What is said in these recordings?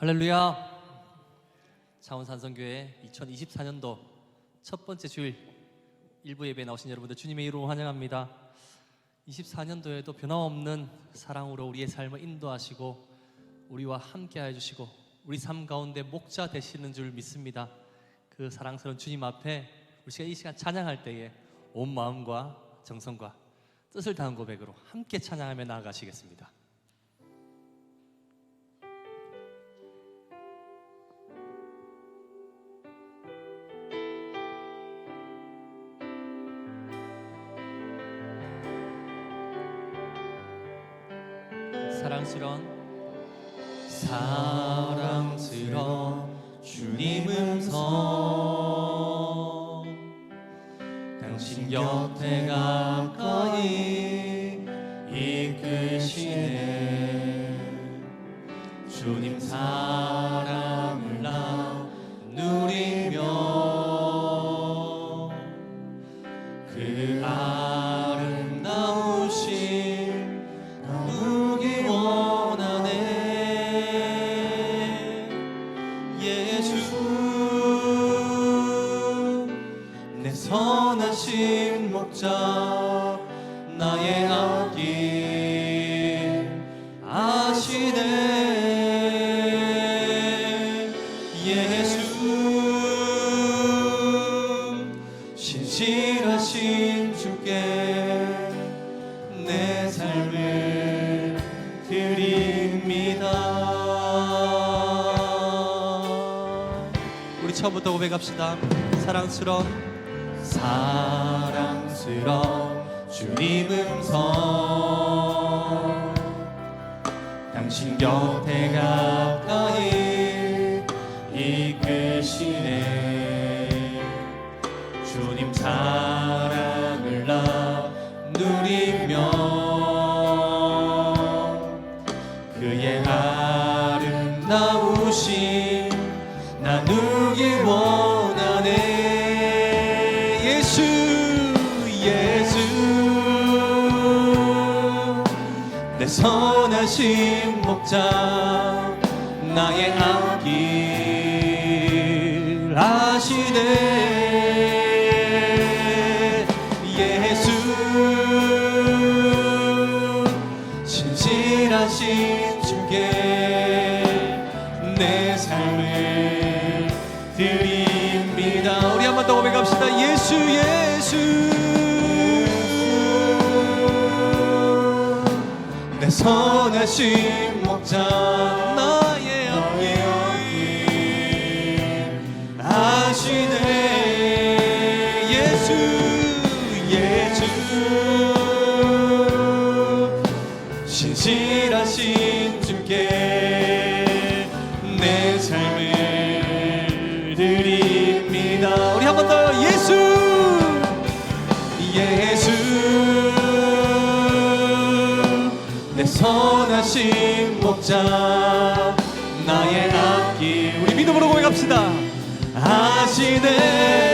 할렐루야. 차원산성교회 2024년도 첫 번째 주일 일부 예배에 나오신 여러분들 주님의 이름으로 환영합니다. 24년도에도 변함없는 사랑으로 우리의 삶을 인도하시고 우리와 함께해 주시고 우리 삶 가운데 목자 되시는 줄 믿습니다. 그 사랑스러운 주님 앞에 우리가 이 시간 찬양할 때에 온 마음과 정성과 뜻을 다한 고백으로 함께 찬양하며 나아가시겠습니다. 사랑스러운 사랑스러운 주님 음성 당신 곁에 가까이 처음부터 고백합시다. 사랑스러운 사랑스러운 주님 음성 당신 곁에 가까이 이끄시네 주님 사랑 예수 예수. 내 선하신 목자 나의 앞길 아시네 내 선하신 목자 나 고백합시다. 아시네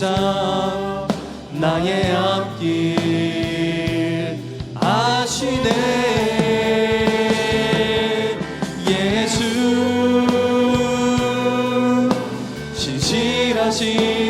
목자 나의 앞길 아시네. 예수 신실하신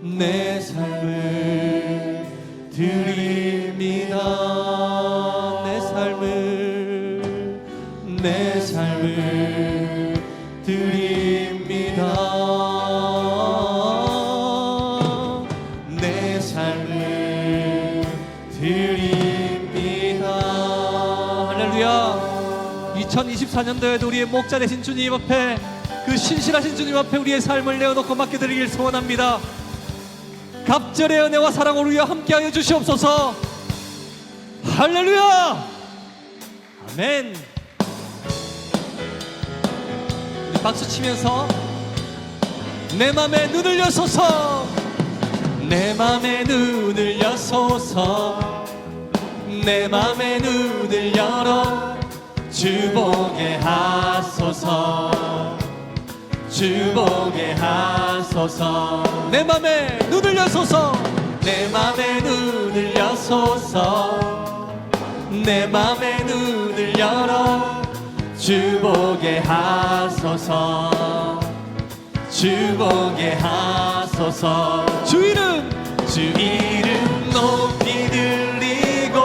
내 삶을 드립니다. 내 삶을 내 삶을 드립니다. 내 삶을 드립니다. 할렐루야. 2024년도에도 우리의 목자 되신 주님 앞에 그 신실하신 주님 앞에 우리의 삶을 내어놓고 맡겨드리길 소원합니다. 갑절의 은혜와 사랑으로 함께하여 주시옵소서. 할렐루야! 아멘. 박수 치면서 내 맘에 눈을 여소서. 내 맘에 눈을 여소서. 내 맘에 눈을 열어 주보게 하소서 주 보게 하소서. 내 맘에 눈을 여소서. 내 맘에 눈을 여소서. 내 맘에 눈을 열어. 주 보게 하소서. 주 보게 하소서. 주 이름 주 이름 높이 들리고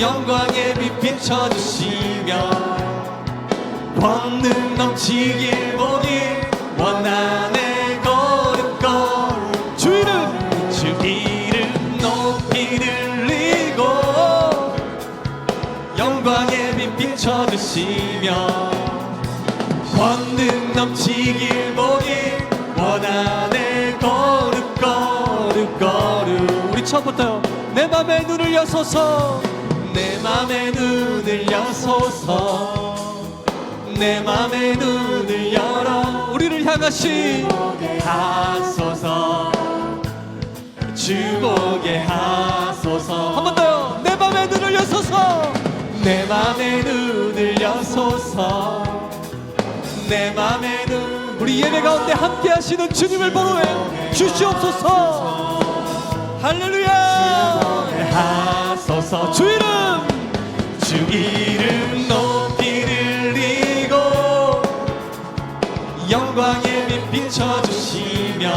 영광의 빛 비춰주시며 권능 넘치길 보기 원하네 걸음걸음. 주 이름 주 이름 높이 들리고 영광의 빛 비춰주시며 권능 넘치길 보기 원하네 거룩 거룩 거룩 우리 처음부터요. 내 맘에 눈을 여소서. 내 맘에 눈을 여소서 내 맘에 눈을 열어. 우리를 향하시 하소서. 주보게 하소서. 한 번 더요. 내 맘에 눈을 여소서. 내 맘에 눈을 여소서. 내 맘에 눈 우리 예배 가운데 함께 하시는 주님을 보호해 주시옵소서. 할렐루야. 하소서. 주 이름 주 이름 영광의 빛 비춰주시며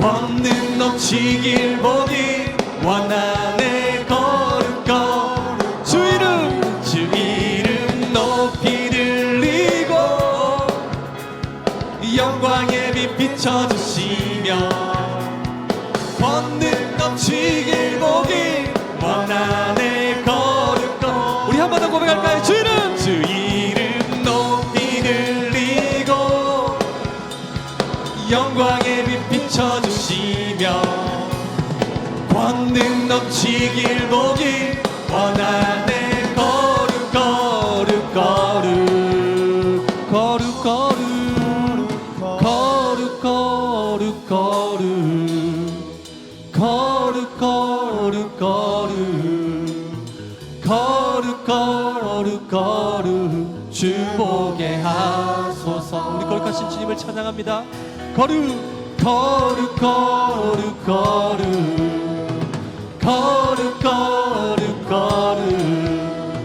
권능 넘치길 보기 원하네 거룩 거룩 주 이름 주 이름 높이 들리고 영광의 빛 비춰주시며 권능 넘치길 보기 원하네 거룩 거룩 우리 한 번 더 고백할까요? 주이 보기 원하네. 거룩 거룩 거룩 거룩 거룩 거룩 거룩 거룩 거룩 거룩 거룩 거룩 거룩 주보게 하소서 우리 거룩하신 주님을 찬양합니다 거룩 거룩 거룩 거룩 거룩 거룩 걸음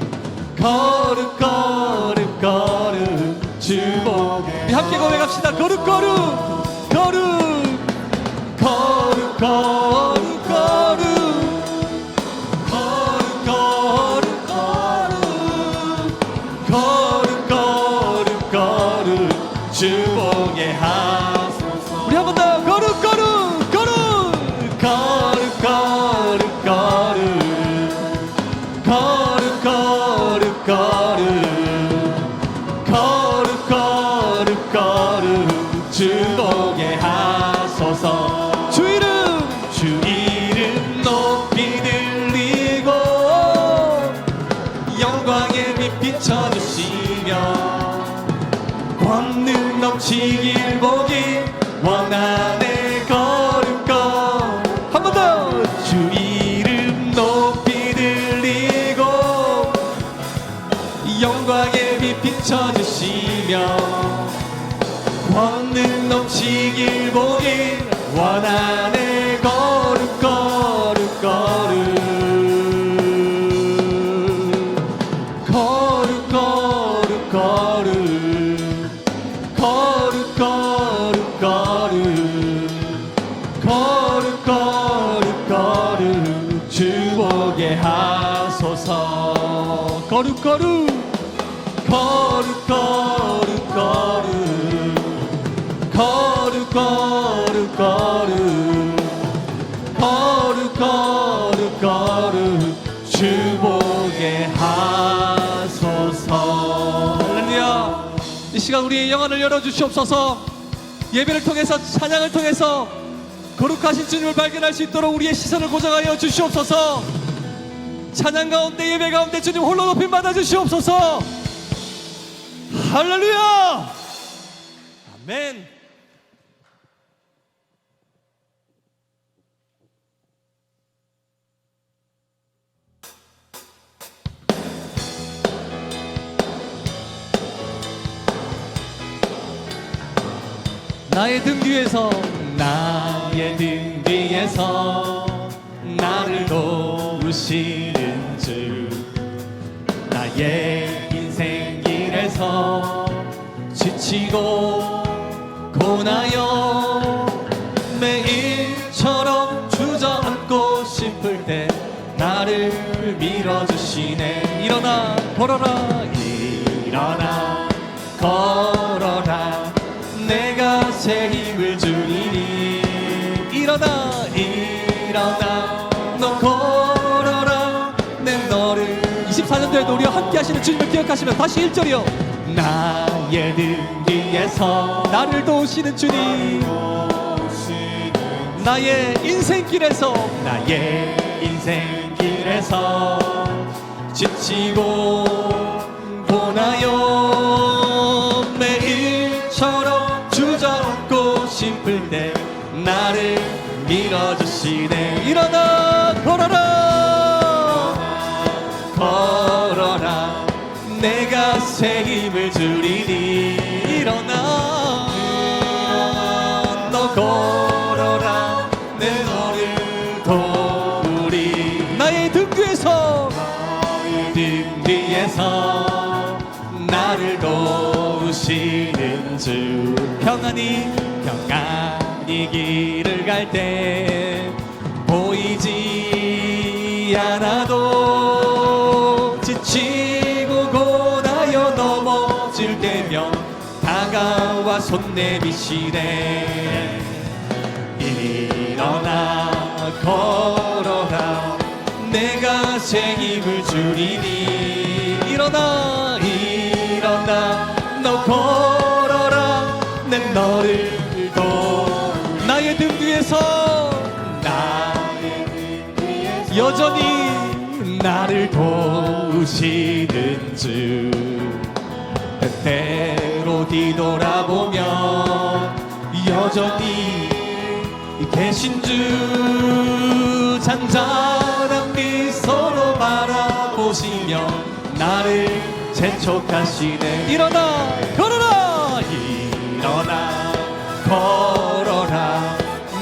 걸음 걸음 걸음 주보 우리 함께 걸어갑시다. 걸음 걸음 걸음 걸음 걸음 영광의 빛 비춰 주시며 권능 넘치길 보길 원하네 거룩 거룩 거룩 거룩 거룩 거룩 거룩 거룩 거룩 거룩 거룩 거룩 주보게 하소서. 거룩 거룩 이 시간 우리의 영안을 열어주시옵소서. 예배를 통해서 찬양을 통해서 거룩하신 주님을 발견할 수 있도록 우리의 시선을 고정하여 주시옵소서. 찬양 가운데 예배 가운데 주님 홀로 높임 받아 주시옵소서 할렐루야! 아멘. 나의 등 뒤에서 나의 등 뒤에서 나를 도우시 지치고 고나요. 매일처럼 주저앉고 싶을 때 나를 밀어주시네. 일어나 걸어라. 일어나 걸어라. 내가 새 힘을 주리니. 일어나 일어나. 너 걸어라. 내 너를. 24년도에도 우리와 함께 하시는 주님을 기억하시면 다시 1절이요 나의 등 뒤에서 나를 도우시는 주님. 나의 인생길에서 나의 인생길에서 지치고 보나요? 매일처럼 주저앉고 싶을 때 나를 밀어주시네. 일어나 주리니 일어나. 너 걸어라. 내 너를 도우리 나의 등 뒤에서. 등 뒤에서 나를 도우시는 주. 평안히 평안히 길을 갈 때 보이지 않아도 지치 손 내미시네. 일어나 걸어라 내가 새 힘을 주리니. 일어나 일어나. 너 걸어라. 내 너를 도 나의 등 뒤에서 나의 등 뒤에서 여전히 나를 도우시는 주. 때때로 뒤돌아보면 여전히 계신 주 잔잔한 미소로 바라보시며 나를 재촉하시네. 일어나 걸어라 일어나 걸어라.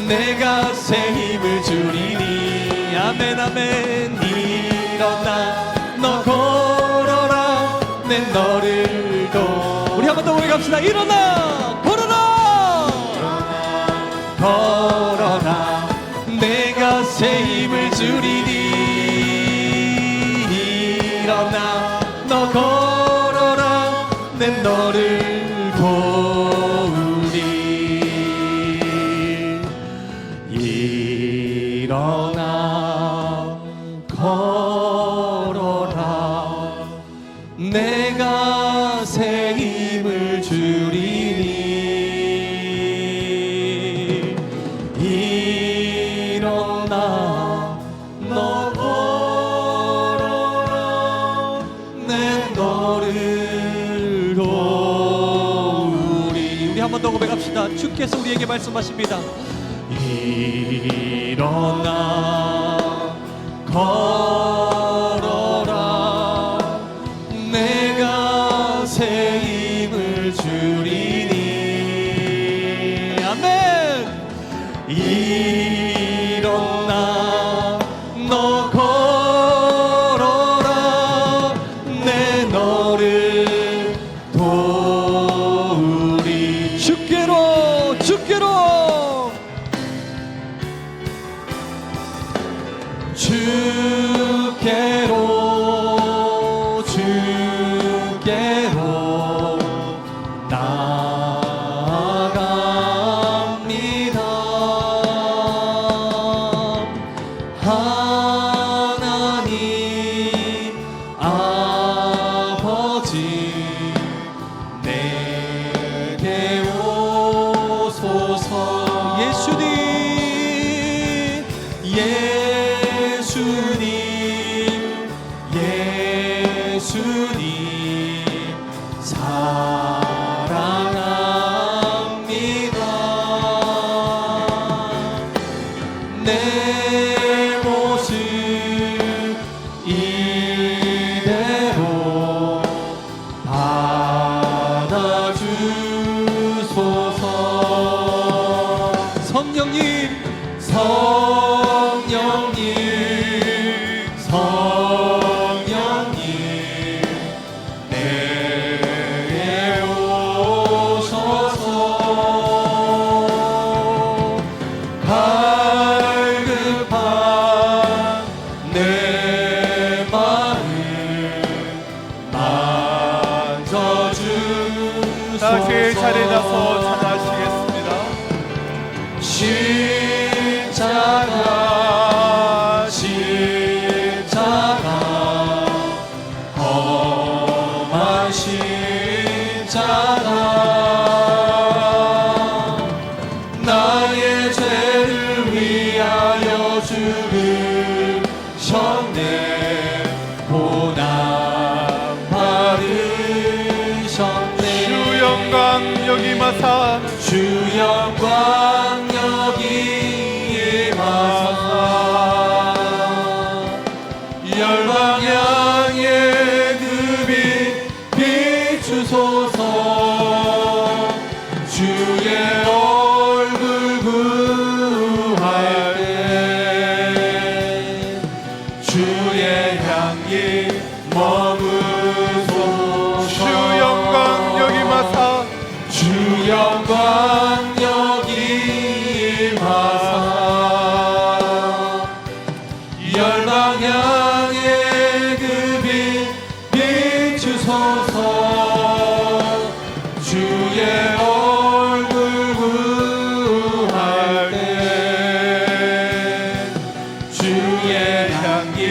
내가 새 힘을 주리니. 아멘 아멘. 일어나 너 걸어라. 내 너를 도 합시다. 일어나! 주께서 우리에게 말씀하십니다. 일어나 걸 예수님 예수님. 괜찮아.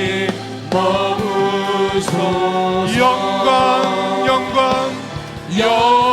영원히 머무소서. 영광 영광 영광.